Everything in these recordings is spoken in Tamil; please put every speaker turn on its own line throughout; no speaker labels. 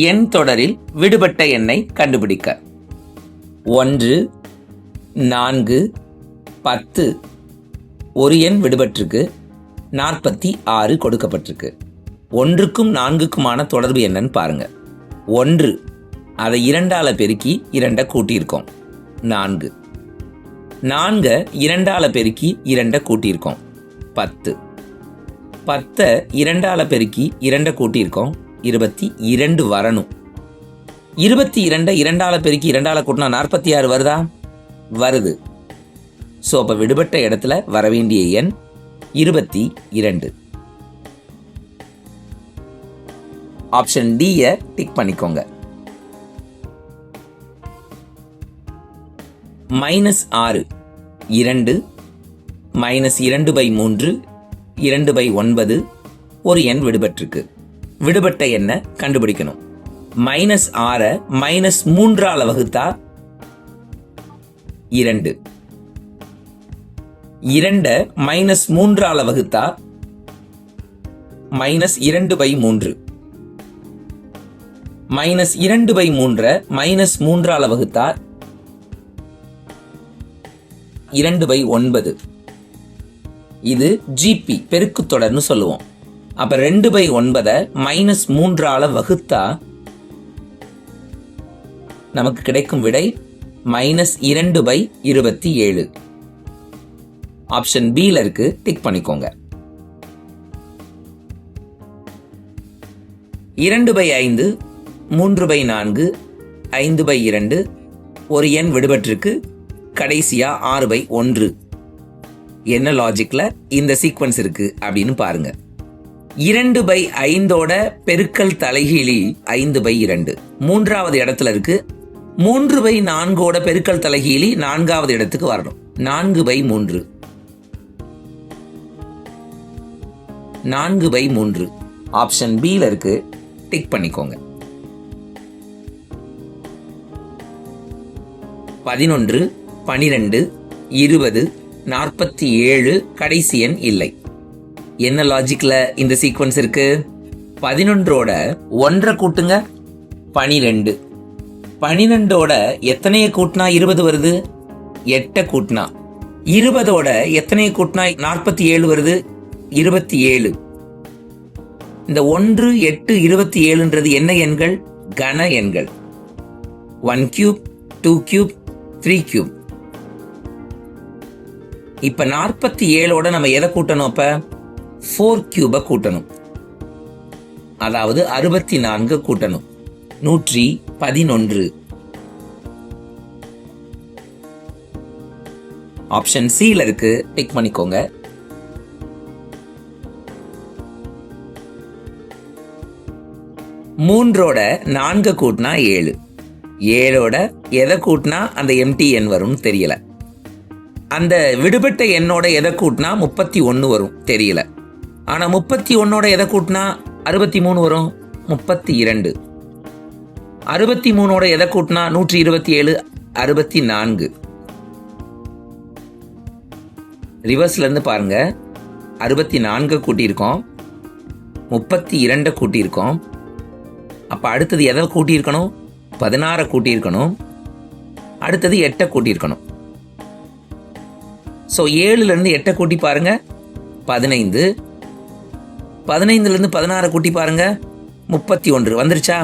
எண் தொடரில் விடுபட்ட எண்ணை கண்டுபிடிக்க. ஒன்று நான்கு பத்து. ஒரு எண் விடுபட்டிருக்கு. நாற்பத்தி ஆறு கொடுக்கப்பட்டிருக்கு. ஒன்றுக்கும் நான்குக்குமான தொடர்பு என்னன்னு பாருங்க. ஒன்று அதை இரண்டால பெருக்கி இரண்டை கூட்டியிருக்கோம். நான்கு. நான்கை இரண்டால பெருக்கி இரண்டை கூட்டியிருக்கோம். பத்து. பத்தை இரண்டால பெருக்கி இரண்டை கூட்டியிருக்கோம். இருபத்தி இரண்டு வரணும். இருபத்தி இரண்டை இரண்டால பெருக்கி இரண்டால கூட்டினா நாற்பத்தி ஆறு வருதா? வருது. ஸோ அப்போ விடுபட்ட இடத்துல வர வேண்டிய எண் இருபத்தி இரண்டு. ஆப்ஷன் டியை டிக் பண்ணிக்கோங்க. மைனஸ் ஆறு இரண்டு மைனஸ் இரண்டு பை மூன்று இரண்டு பை ஒன்பது ஒரு எண் விடுபட்டிருக்கு. விடுபட்ட எண்ணை கண்டுபிடிக்கணும். மைனஸ் ஆறை மைனஸ் மூன்றால் வகுத்தா இரண்டு. இரண்டை மைனஸ் மூன்றால் வகுத்தா மைனஸ் இரண்டு பை மூன்று. மைனஸ் இரண்டு பை மூன்றை மைனஸ் மூன்றால் வகுத்தா இரண்டு பை ஒன்பது. இது ஜிபி பெருக்கு தொடர்னு சொல்லுவோம். அப்ப ரெண்டு பை ஒன்பதை மைனஸ் மூன்றால வகுத்தா நமக்கு கிடைக்கும் விடை மைனஸ் இரண்டு பை இருபத்தி ஏழு. ஆப்ஷன் பில இருக்கு டிக் பண்ணிக்கோங்க. இரண்டு பை ஐந்து மூன்று பை நான்கு ஐந்து பை இரண்டு ஒரு எண் விடுபட்டிருக்கு கடைசியா ஆறு பை ஒன்று. என்ன லாஜிக்ல இந்த சீக்வன்ஸ் இருக்கு அப்படின்னு பாருங்க. இரண்டு பை ஐந்தோட பெருக்கல் தலைகீழி ஐந்து பை இரண்டு. மூன்றாவது இடத்துல இருக்கு. மூன்று பை நான்கோட பெருக்கல் தலைகீழி நான்காவது இடத்துக்கு வரணும். நான்கு பை மூன்று. நான்கு பை மூன்று. ஆப்ஷன் பியில் இருக்கு. டிக் பண்ணிக்கோங்க. பதினொன்று பனிரெண்டு இருபது நாற்பத்தி ஏழு கடைசி எண் இல்லை. என்ன லாஜிக்ல இந்த சீக்வன்ஸ் இருக்கு? பதினொன்றோட ஒன்றை கூட்டுங்க பனிரெண்டு. பனிரெண்டோட எத்தனைய கூட்டினா இருபது வருது? எட்டை கூட்டினா. இருபதோட எத்தனையை கூட்டினா நாற்பத்தி ஏழு வருது? இருபத்தி ஏழு இந்த ஒன்று எட்டு இருபத்தி ஏழுன்றது என்ன எண்கள்? கன எண்கள். One cube two cube three cube இப்போ நாற்பத்தி ஏழோட நம்ம எதை கூட்டணும் அப்போ? ஃபோர் கியூபை கூட்டணும். அதாவது அறுபத்தி நான்கு கூட்டணும். நூற்றி பதினொன்று. ஆப்ஷன் சியில் இருக்கு. பிக் பண்ணிக்கோங்க. மூன்றோட நான்கு கூட்டினா ஏழு. ஏழோட எதை கூட்டினா அந்த எம்டி எண் வரும்னு தெரியல. அந்த விடுபட்ட எண்ணோட எதை கூட்டினா முப்பத்தி ஒன்று வரும் தெரியல. ஆனால் முப்பத்தி ஒன்னோட எதை கூட்டினா? அறுபத்தி மூணு வரும். முப்பத்தி இரண்டு. அறுபத்தி மூணோட எதை கூட்டினா? நூற்றி இருபத்தி ஏழு. அறுபத்தி நான்கு. ரிவர்ஸ்லேருந்து பாருங்க. அறுபத்தி நான்கு கூட்டியிருக்கோம். முப்பத்தி இரண்டை கூட்டியிருக்கோம். அப்போ அடுத்தது எதை கூட்டியிருக்கணும்? பதினாறை கூட்டியிருக்கணும். அடுத்தது எட்டை கூட்டியிருக்கணும். ஸோ ஏழுலேருந்து எட்டை கூட்டி பாருங்கள் பதினைந்து. பதினைந்துலேருந்து பதினாறு கூட்டி பாருங்க. முப்பத்தி ஒன்று வந்துருச்சா?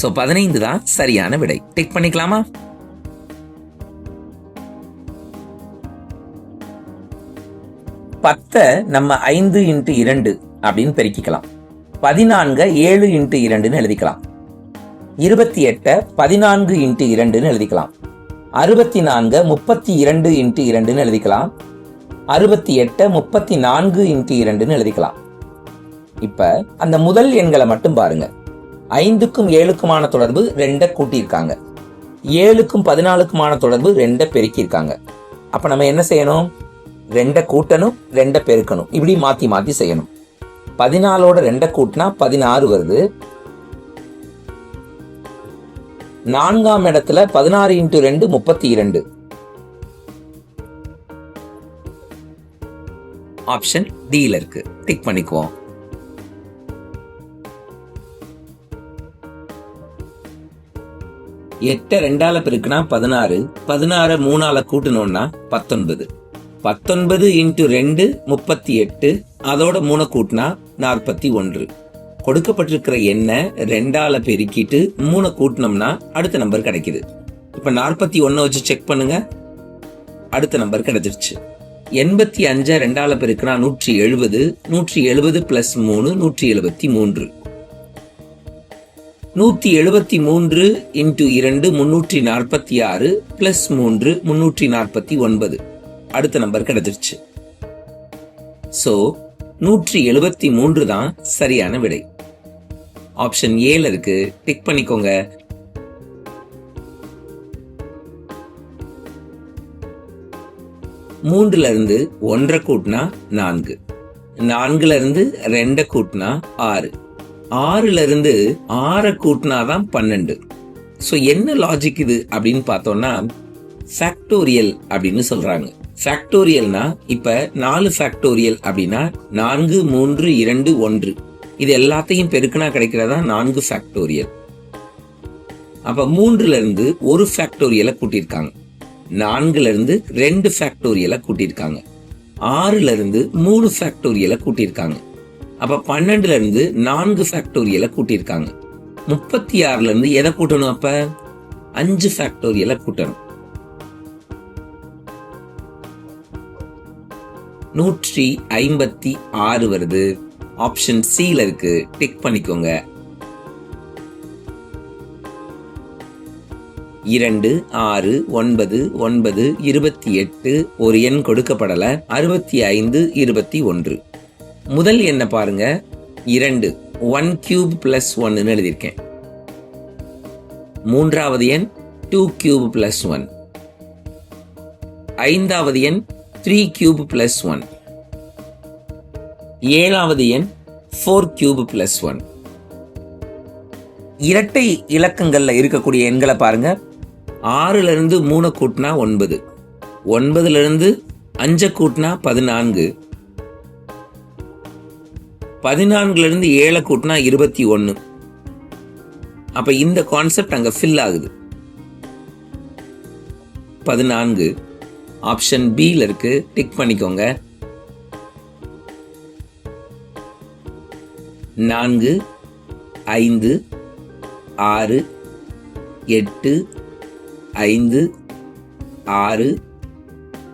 ஸோ பதினைந்து தான் சரியான விடை. டிக் பண்ணிக்கலாமா? பத்தை நம்ம ஐந்து இன்ட்டு இரண்டு அப்படின்னு பெருக்கிக்கலாம். பதினான்கு ஏழு இன்ட்டு இரண்டுன்னு எழுதிக்கலாம். இருபத்தி எட்டை பதினான்கு இன்ட்டு இரண்டுன்னு எழுதிக்கலாம். அறுபத்தி நான்கு முப்பத்தி இரண்டு இன்ட்டு இரண்டுன்னு எழுதிக்கலாம். அறுபத்தி எட்டை முப்பத்தி நான்கு இன்ட்டு இரண்டுன்னு எழுதிக்கலாம். இப்போ அந்த முதல் எண்களை மட்டும் பாருங்க. ஐந்துக்கும் ஏழுக்குமான தொடர்பு ரெண்டை கூட்டியிருக்காங்க. ஏழுக்கும் பதினாலுக்குமான தொடர்பு ரெண்டை பெருக்கியிருக்காங்க. அப்போ நம்ம என்ன செய்யணும்? ரெண்டை கூட்டணும் ரெண்டை பெருக்கணும். இப்படி மாற்றி மாற்றி செய்யணும். பதினாலோட ரெண்டை கூட்டினா பதினாறு வருது. நான்காம் இடத்துல பதினாறு இன்ட்டு ரெண்டு முப்பத்தி இரண்டு. ஆப்ஷன் டியில் இருக்கு. டிக் பண்ணிக்குவோம். எட்டை ரெண்டால பெருக்குனா பதினாறு பதினாறு மூணால கூட்டணும்னா பத்தொன்பது. பத்தொன்பது இன்ட்டு ரெண்டு முப்பத்தி எட்டு அதோட மூணை கூட்டினா நாற்பத்தி ஒன்று. கொடுக்கப்பட்டிருக்கிற எண்ணை ரெண்டால பெருக்கிட்டு மூணை கூட்டினோம்னா அடுத்த நம்பர் கிடைக்குது. இப்போ நாற்பத்தி ஒன்றை வச்சு செக் பண்ணுங்க. அடுத்த நம்பர் கிடைச்சிருச்சு. எண்பத்தி அஞ்சை ரெண்டால பெருக்கினா நூற்றி எழுபது நூற்றி எழுபது பிளஸ் மூணு நூற்றி எழுபத்தி மூன்று. நூற்றி எழுபத்தி மூன்று இன்டு இரண்டு முன்னூற்றி நாற்பத்தி ஆறு பிளஸ் மூன்று முன்னூற்றி நாற்பத்தி ஒன்பது. அடுத்த நம்பர் கிடைச்சிருச்சு. ஸோ நூற்றி எழுபத்தி மூன்று தான் சரியான விடை. ஆப்ஷன் ஏல இருக்கு. டிக் பண்ணிக்கோங்க. மூன்றுல இருந்து ஒன்றை கூட்டினா நான்கு. நான்குல இருந்து ரெண்டை கூட்டினா ஆறு. ஆறுல இருந்து ஆறை கூட்டினாதான் பன்னெண்டு. ஸோ என்ன லாஜிக் இது அப்படின்னு பார்த்தோம்னா ஃபேக்டோரியல் அப்படின்னு சொல்றாங்க. ஃபேக்டோரியல்னா இப்ப நாலு ஃபேக்டோரியல் அப்படின்னா நான்கு மூன்று இரண்டு ஒன்று. இது எல்லாத்தையும் பெருக்கினா கிடைக்கிறதா நான்கு ஃபேக்டோரியல் அப்ப மூன்றுல இருந்து ஒரு ஃபேக்டோரியலை கூட்டியிருக்காங்க. நான்குல இருந்து ரெண்டு ஃபேக்டோரியலை கூட்டியிருக்காங்க. ஆறுல இருந்து மூணு ஃபேக்டோரியலை கூட்டியிருக்காங்க. அப்ப பன்னெண்டுல இருந்து நான்கு ஃபேக்டோரியலை கூட்டியிருக்காங்க. முப்பத்தி ஆறுல இருந்து எதை கூட்டணும் அப்ப? அஞ்சு ஃபேக்டோரியலை கூட்டணும். நூற்றி ஐம்பத்தி ஆறு வருது. ஆப்ஷன் சில இருக்கு. டிக் பண்ணிக்கோங்க. இரண்டு ஆறு ஒன்பது ஒன்பது இருபத்தி எட்டு ஒரு எண் கொடுக்கப்படல. அறுபத்தி ஐந்து இருபத்தி ஒன்று. முதல் எண்ணை பாருங்க. இரண்டு ஒன் கியூப் பிளஸ் ஒன்னு எழுதியிருக்கேன். மூன்றாவது எண் டூ கியூப் பிளஸ் ஒன். ஐந்தாவது எண் த்ரீ கியூப் பிளஸ் ஒன். ஏழாவது எண் ஃபோர் கியூப் பிளஸ் ஒன். இரட்டை இலக்கங்களில் இருக்கக்கூடிய எண்களை பாருங்கள் ஆறுலேருந்து மூணை மூணு கூட்டினா ஒன்பது. ஒன்பதுலேருந்து அஞ்சை கூட்டினா பதினான்கு. பதினான்குலேருந்து ஏழை கூட்டினா இருபத்தி ஒன்று அப்போ இந்த கான்செப்ட் அங்கே ஃபில் ஆகுது. பதினான்கு. ஆப்ஷன் பியில் இருக்கு. டிக் பண்ணிக்கோங்க. நான்கு ஐந்து ஆறு எட்டு ஐந்து ஆறு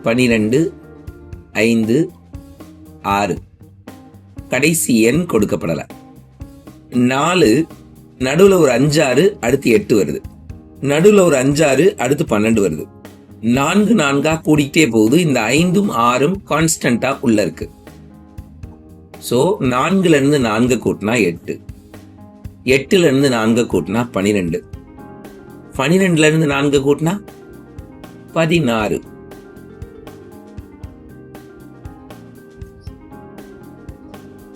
பனிரெண்டு ஐந்து ஆறு. கடைசி எண் கொடுக்கப்படலை. நாலு நடுவில் ஒரு அஞ்சாறு அடுத்து எட்டு வருது. நடுவில் ஒரு அஞ்சாறு அடுத்து பன்னெண்டு வருது. நான்கு நான்கா கூடிக்கிட்டே போகுது. இந்த ஐந்தும் ஆறும் கான்ஸ்டன்டா உள்ள இருக்கு. ஸோ நான்குல இருந்து நான்கு கூட்டினா எட்டு. எட்டுல இருந்து நான்கு கூட்டினா பனிரெண்டு. பனிரெண்டுல இருந்து நான்கு கூட்டினா பதினாறு.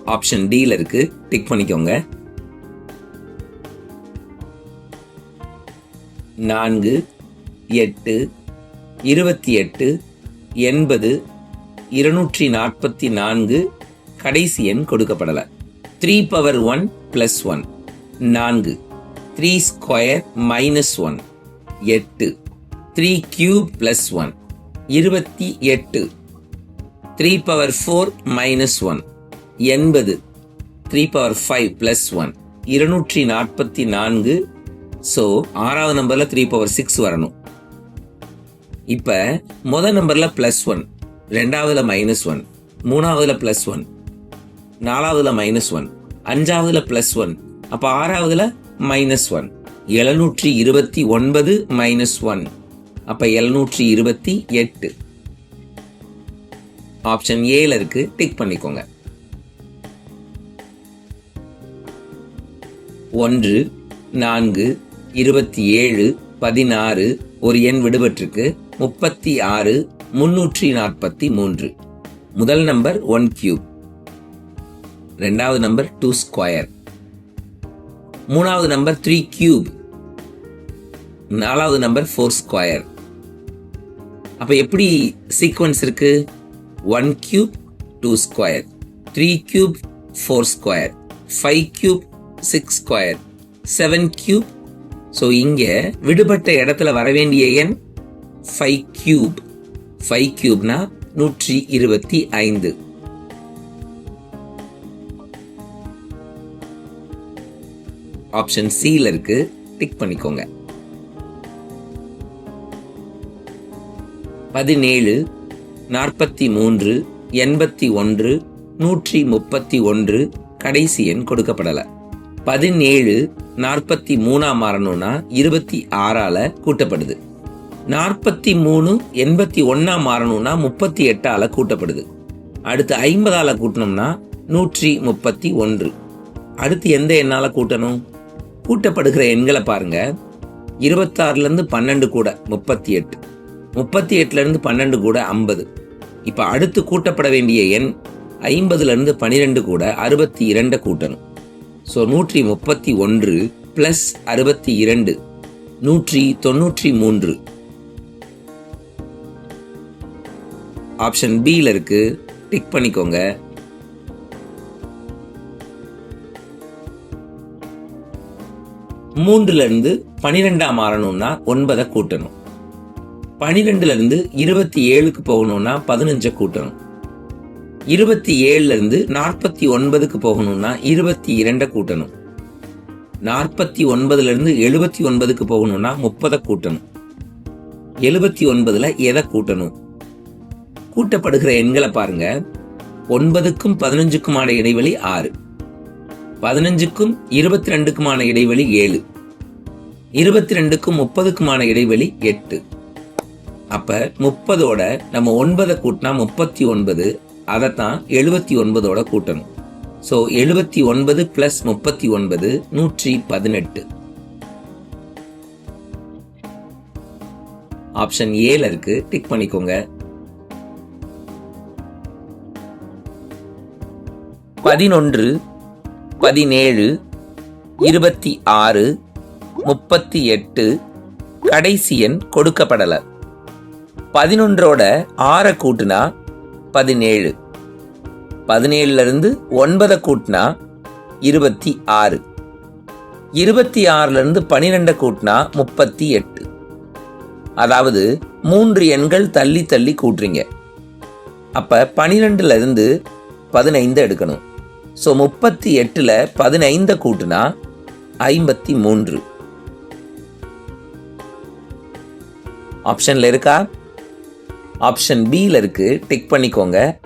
ஆப்ஷன் டில இருக்கு. டிக் பண்ணிக்கோங்க. நான்கு எட்டு இருபத்தி எட்டு எண்பது இருநூற்றி நாற்பத்தி நான்கு. கடைசி எண் கொடுக்கப்படலை. Three power one plus one நான்கு. த்ரீ ஸ்கொயர் மைனஸ் ஒன் எட்டு. த்ரீ கியூப் பிளஸ் ஒன் இருபத்தி எட்டு. Three power four minus one எண்பது. Three power five plus one இருநூற்றி நாற்பத்தி நான்கு. ஸோ ஆறாவது நம்பரில் த்ரீ பவர் சிக்ஸ் வரணும். இப்போ முதல் நம்பரில் ப்ளஸ் ஒன் ரெண்டாவதுல மைனஸ் ஒன் மூணாவதுல ப்ளஸ் ஒன் நாலாவதுல மைனஸ் ஒன் அஞ்சாவதுல ப்ளஸ் ஒன் அப்போ ஆறாவதுல மைனஸ் ஒன் எழுநூற்றி இருபத்தி ஒன்பது மைனஸ் ஒன் அப்ப எழுநூற்றி இருபத்தி எட்டு. ஆப்ஷன் ஏல இருக்கு. டிக் பண்ணிக்கோங்க. ஒன்று நான்கு இருபத்தி ஏழு பதினாறு ஒரு எண் விடுபட்டிருக்கு. முப்பத்தி ஆறு முன்னூற்றி நாற்பத்தி மூன்று. முதல் நம்பர் ஒன் கியூப் ரெண்டாவது நம்பர் டூ ஸ்கொயர் மூணாவது நம்பர் த்ரீ கியூப் நாலாவது நம்பர் ஃபோர் ஸ்கொயர் அப்போ எப்படி சீக்வன்ஸ் இருக்கு? One cube two square three cube four square five cube six square seven cube so இங்கே விடுபட்ட இடத்துல வர வேண்டிய எண் ஃபைவ் கியூப் ஃபைவ் கியூப்னா நூற்றி இருபத்தி ஐந்து. ஆப்ஷன் சியில் இருக்கு. டிக் பண்ணிக்கோங்க. பதினேழு நாற்பத்தி மூன்று எண்பத்தி ஒன்று நூற்றி முப்பத்தி ஒன்று கடைசி எண் கொடுக்கப்படலை. பதினேழு நாற்பத்தி மூணாம் மாறணும்னா இருபத்தி ஆறால் கூட்டப்படுது. நாற்பத்தி மூணு எண்பத்தி ஒன்றாம் மாறணும்னா முப்பத்தி எட்டால கூட்டப்படுது. அடுத்து ஐம்பதால் கூட்டணும்னா நூற்றி முப்பத்தி ஒன்று. அடுத்து எந்த எண்ணால் கூட்டணும்? கூட்டப்படுகிற எண்களை பாருங்க. இருபத்தாறுலேருந்து பன்னெண்டு கூட முப்பத்தி எட்டு முப்பத்தி எட்டுலேருந்து பன்னெண்டு கூட ஐம்பது. இப்போ அடுத்து கூட்டப்பட வேண்டிய எண் ஐம்பதுலேருந்து பன்னிரெண்டு கூட அறுபத்தி இரண்டை கூட்டணும். ஸோ நூற்றி முப்பத்தி ஒன்று ப்ளஸ் அறுபத்தி இரண்டு நூற்றி தொண்ணூற்றி மூன்று. ஆப்ஷன் பியில் இருக்குது டிக் பண்ணிக்கோங்க. மூன்றுல இருந்து பனிரெண்டா மாறணும்னா ஒன்பதை கூட்டணும். பனிரெண்டுல இருந்து இருபத்தி ஏழுக்கு போகணும்னா பதினஞ்சை கூட்டணும். இருபத்தி ஏழுல இருந்து நாற்பத்தி ஒன்பதுக்கு போகணும்னா இருபத்தி இரண்டை கூட்டணும். நாற்பத்தி ஒன்பதுல இருந்து எழுபத்தி ஒன்பதுக்கு போகணும்னா முப்பதை கூட்டணும். எழுபத்தி ஒன்பதுல எதை கூட்டணும்? கூட்டப்படுகிற எண்களை பாருங்க. ஒன்பதுக்கும் பதினஞ்சுக்குமான இடைவெளி ஆறு. பதினஞ்சுக்கும் இருபத்தி ரெண்டுக்குமான இடைவெளி ஏழு. இருபத்தி ரெண்டுக்கும் முப்பதுக்குமான இடைவெளி எட்டு. அப்ப முப்பதோட நம்ம ஒன்பதை கூட்டினா முப்பத்தி ஒன்பது அதைத்தான் எழுபத்தி ஒன்பதோட கூட்டணும். ஸோ எழுபத்தி ஒன்பது பிளஸ் முப்பத்தி ஒன்பது நூற்றி பதினெட்டு. ஆப்ஷன் ஏல இருக்கு டிக் பண்ணிக்கோங்க. பதினொன்று பதினேழு இருபத்தி ஆறு முப்பத்தி எட்டு கடைசி எண் கொடுக்கப்படல. பதினொன்றோட ஆறை கூட்டுனா பதினேழு. பதினேழுல இருந்து ஒன்பதை கூட்டினா இருபத்தி ஆறு. இருபத்தி ஆறுல இருந்து கூட்டினா முப்பத்தி எட்டு. அதாவது மூன்று எண்கள் தள்ளி தள்ளி கூட்டுறீங்க. அப்ப பனிரெண்டுல இருந்து பதினைந்து எடுக்கணும். ஸோ முப்பத்தி எட்டுல பதினைந்த கூட்டுனா ஐம்பத்தி மூன்று. ஆப்ஷனில் இருக்கா? ஆப்ஷன் பியில் இருக்கு. டிக் பண்ணிக்கோங்க.